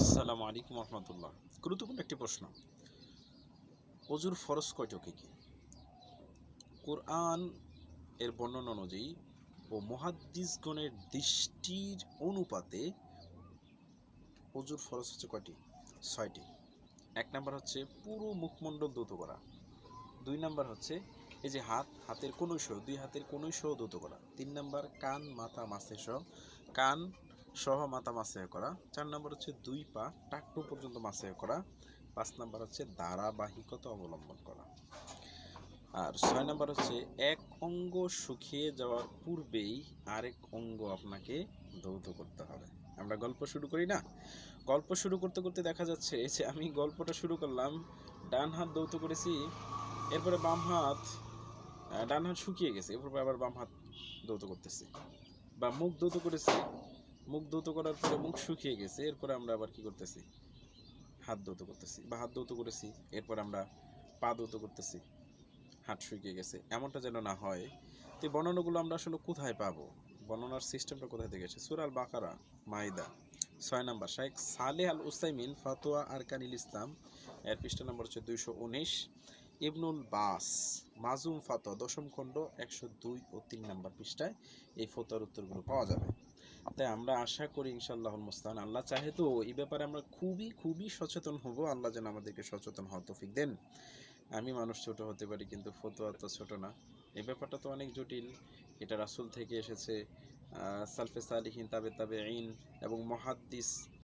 আসসালামু আলাইকুম রহমতুল্লাহ। গুরুত্বপূর্ণ একটি প্রশ্ন। অজুর ফরজ কয়টকে কি কোরআন এর বর্ণনা অনুযায়ী ও মহাদ্দিসগণের দৃষ্টির অনুপাতে অজুর ফরজ হচ্ছে কয়টি? ছয়টি। এক নাম্বার হচ্ছে পুরো মুখমণ্ডল দ্রুত করা। দুই নাম্বার হচ্ছে এই যে হাত, হাতের কোনোই সহ দুই হাতের কোনোই সহ দ্রুত করা। তিন নাম্বার কান, মাথা মাসে সহ কান সহ মাথা মাসে করা। চার নম্বর হচ্ছে দুই পা, টাকটু পর্যন্ত মাসে করা। পাঁচ নাম্বার হচ্ছে ধারাবাহিকতা অবলম্বন করা। আর ছয় নম্বর হচ্ছে এক অঙ্গ শুকিয়ে যাওয়ার পূর্বেই আরেক অঙ্গ আপনাকে ধৌত করতে হবে। আমরা গল্প শুরু করি না? গল্প শুরু করতে করতে দেখা যাচ্ছে যে আমি গল্পটা শুরু করলাম, ডান হাত দৌত করেছি, এরপরে বাম হাত ডান হাত শুকিয়ে গেছে, এরপরে আবার বাম হাত দৌত করতেছি। বা মুখ দৌত করেছি মুখ দৌত করার পরে মুখ শুকিয়ে গেছে, এরপরে আমরা আবার কি করতেছি? হাত দৌত করতেছি। বা হাত দৌত করেছি, এরপর আমরা পা দৌত করতেছি। হাত শুকিয়ে গেছে, এমনটা যেন না হয়। তো বর্ণনাগুলো আমরা আসলে কোথায় পাবো? বর্ণনার সিস্টেমটা কোথায় থেকে এসেছে? সুরাল বাকারা মাইদা, ছয় নম্বর। শাইখ সালেহ আল উসাইমিন ফাতোয়া আরকানিল ইসলাম, এর পৃষ্ঠা নম্বর হচ্ছে দুইশো উনিশ। ইবনুল বাস, মাজুম ফাতোয়া, দশম খণ্ড, একশো দুই ও তিন নম্বর পৃষ্ঠায় এই ফতোয়ার উত্তরগুলো পাওয়া যাবে। তাই আমরা আশা করি ইনশাআল্লাহ মুস্তান আল্লাহ চাহে তো এই ব্যাপারে আমরা খুবই খুবই সচেতন হব। আল্লাহ যেন আমাদেরকে সচেতন হওয়া তৌফিক দেন। আমি মানুষ ছোট হতে পারি, কিন্তু ফতোয়া তো ছোট না। এই ব্যাপারটা তো অনেক জটিল। এটা রাসুল থেকে এসেছে সালফে সালিহিন, তাবে তাবে আইন এবং মহাদ্দিস